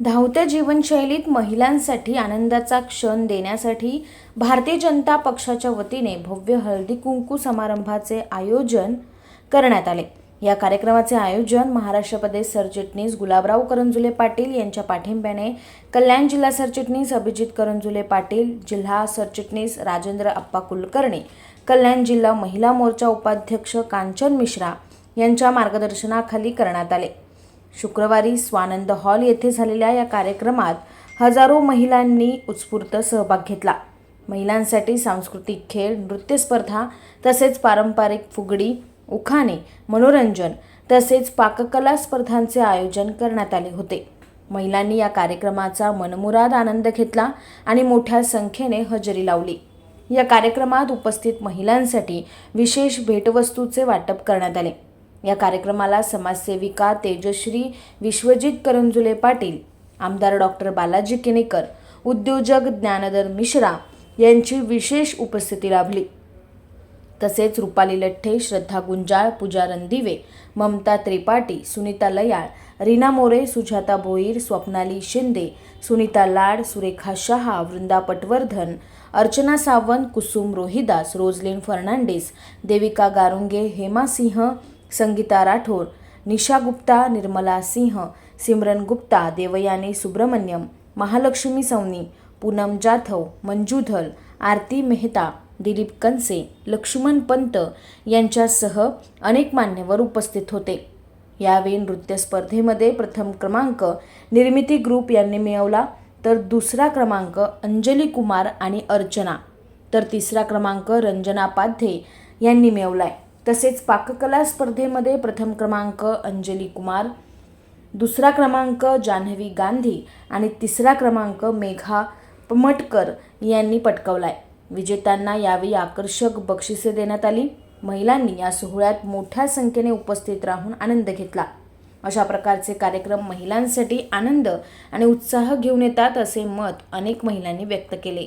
धावत्या जीवनशैलीत महिलांसाठी आनंदाचा क्षण देण्यासाठी भारतीय जनता पक्षाच्या वतीने भव्य हळदी कुंकू समारंभाचे आयोजन करण्यात आले. या कार्यक्रमाचे आयोजन महाराष्ट्र प्रदेश सरचिटणीस गुलाबराव करंजुले पाटील यांच्या पाठिंब्याने कल्याण जिल्हा सरचिटणीस अभिजित करंजुले पाटील जिल्हा सरचिटणीस राजेंद्र अप्पा कुलकर्णी कल्याण जिल्हा महिला मोर्चा उपाध्यक्ष कांचन मिश्रा यांच्या मार्गदर्शनाखाली करण्यात आले. शुक्रवारी स्वानंद हॉल येथे झालेल्या या कार्यक्रमात हजारो महिलांनी उत्स्फूर्त सहभाग घेतला. महिलांसाठी सांस्कृतिक खेळ नृत्यस्पर्धा तसेच पारंपरिक फुगडी उखाणे मनोरंजन तसेच पाककला स्पर्धांचे आयोजन करण्यात आले होते. महिलांनी या कार्यक्रमाचा मनमुराद आनंद घेतला आणि मोठ्या संख्येने हजेरी लावली. या कार्यक्रमात उपस्थित महिलांसाठी विशेष भेटवस्तूचे वाटप करण्यात आले. या कार्यक्रमाला समाजसेविका तेजश्री विश्वजित करंजुले पाटील आमदार डॉक्टर बालाजी केनेकर उद्योजक ज्ञानदर मिश्रा यांची विशेष उपस्थिती लाभली. तसेच रुपाली लठ्ठे श्रद्धा गुंजाळ पूजा रणदिवे ममता त्रिपाठी सुनीता लयाळ रीना मोरे सुजाता भोईर स्वप्नाली शिंदे सुनीता लाड सुरेखा शहा वृंदा पटवर्धन अर्चना सावंत कुसुम रोहिदास रोजलिन फर्नांडिस देविका गारुंगे हेमा सिंह संगीता राठोड निशा गुप्ता निर्मला सिंह सिमरन गुप्ता देवयानी सुब्रमण्यम महालक्ष्मी सवनी पूनम जाधव मंजूधल आरती मेहता दिलीप कनसे लक्ष्मण पंत यांच्यासह अनेक मान्यवर उपस्थित होते. यावेळी नृत्य स्पर्धेमध्ये प्रथम क्रमांक निर्मिती ग्रुप यांनी मिळवला तर दुसरा क्रमांक अंजली कुमार आणि अर्चना तर तिसरा क्रमांक रंजना पाध्ये यांनी मिळवलाय. तसेच पाककला स्पर्धेमध्ये प्रथम क्रमांक अंजली कुमार दुसरा क्रमांक जान्हवी गांधी आणि तिसरा क्रमांक मेघा पमटकर यांनी पटकावलाय. विजेत्यांना यावेळी आकर्षक बक्षिसे देण्यात आली. महिलांनी या सोहळ्यात मोठ्या संख्येने उपस्थित राहून आनंद घेतला. अशा प्रकारचे कार्यक्रम महिलांसाठी आनंद आणि उत्साह घेऊन येतात असे मत अनेक महिलांनी व्यक्त केले.